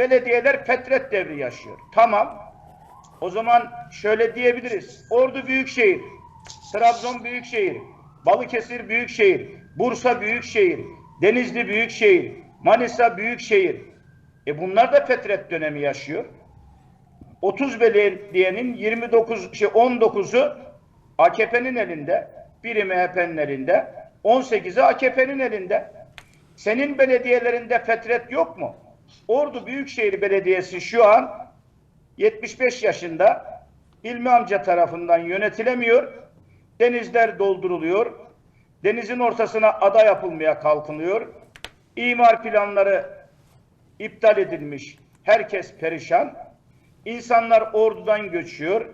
belediyeler fetret devri yaşıyor. Tamam. O zaman şöyle diyebiliriz. Ordu Büyükşehir, Trabzon Büyükşehir, Balıkesir Büyükşehir, Bursa Büyükşehir, Denizli Büyükşehir, Manisa Büyükşehir. E bunlar da fetret dönemi yaşıyor. 30 belediyenin 29 şey 19'u AKP'nin elinde, biri MHP'nin elinde, 18'i AKP'nin elinde. Senin belediyelerinde fetret yok mu? Ordu Büyükşehir Belediyesi şu an 75 yaşında İlmi amca tarafından yönetilemiyor. Denizler dolduruluyor. Denizin ortasına ada yapılmaya kalkılıyor. İmar planları iptal edilmiş. Herkes perişan. İnsanlar ordudan göçüyor.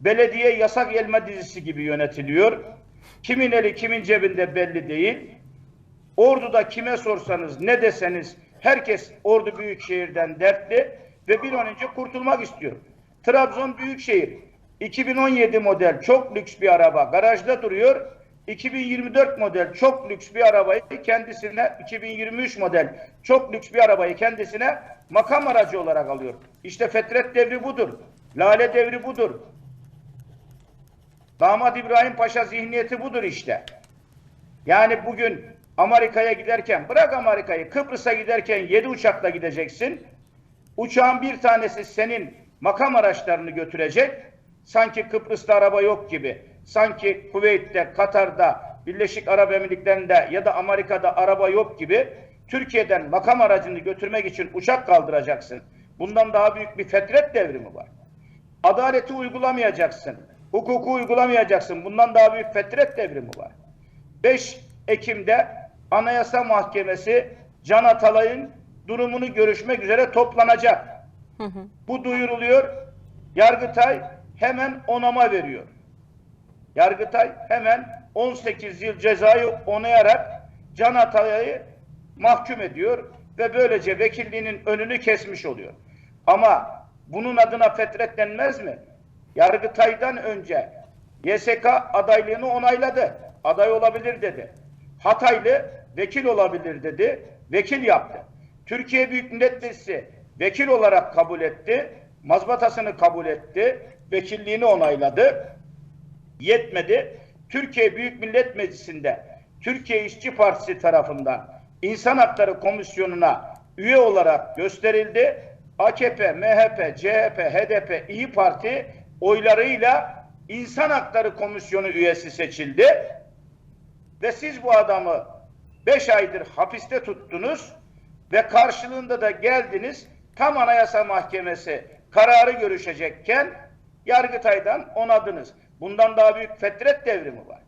Belediye yasak elma dizisi gibi yönetiliyor. Kimin eli kimin cebinde belli değil. Ordu'da kime sorsanız ne deseniz herkes Ordu Büyükşehir'den dertli ve bir an önce kurtulmak istiyor. Trabzon Büyükşehir 2017 model çok lüks bir araba garajda duruyor. 2024 model çok lüks bir arabayı kendisine 2023 model çok lüks bir arabayı kendisine makam aracı olarak alıyor. İşte fetret devri budur. Lale devri budur. Damat İbrahim Paşa zihniyeti budur işte. Yani bugün Amerika'ya giderken, bırak Amerika'yı, Kıbrıs'a giderken yedi uçakla gideceksin. Uçağın bir tanesi senin makam araçlarını götürecek. Sanki Kıbrıs'ta araba yok gibi. Sanki Kuveyt'te, Katar'da, Birleşik Arap Emirlikleri'nde ya da Amerika'da araba yok gibi. Türkiye'den makam aracını götürmek için uçak kaldıracaksın. Bundan daha büyük bir fetret devrimi var. Adaleti uygulamayacaksın. Hukuku uygulamayacaksın. Bundan daha büyük fetret devrimi var. 5 Ekim'de Anayasa Mahkemesi Can Atalay'ın durumunu görüşmek üzere toplanacak. Bu duyuruluyor. Yargıtay hemen onama veriyor. Yargıtay hemen 18 yıl cezayı onayarak Can Atalay'ı mahkum ediyor ve böylece vekilliğinin önünü kesmiş oluyor. Ama bunun adına fetret denmez mi? Yargıtay'dan önce YSK adaylığını onayladı. Aday olabilir dedi. Hataylı vekil olabilir dedi. Vekil yaptı. Türkiye Büyük Millet Meclisi vekil olarak kabul etti. Mazbatasını kabul etti. Vekilliğini onayladı. Yetmedi. Türkiye Büyük Millet Meclisi'nde Türkiye İşçi Partisi tarafından İnsan Hakları Komisyonu'na üye olarak gösterildi. AKP, MHP, CHP, HDP, İyi Parti oylarıyla İnsan Hakları Komisyonu üyesi seçildi. Ve siz bu adamı 5 aydır hapiste tuttunuz ve karşılığında da geldiniz tam Anayasa Mahkemesi kararı görüşecekken Yargıtay'dan onadınız. Bundan daha büyük fetret devrimi var.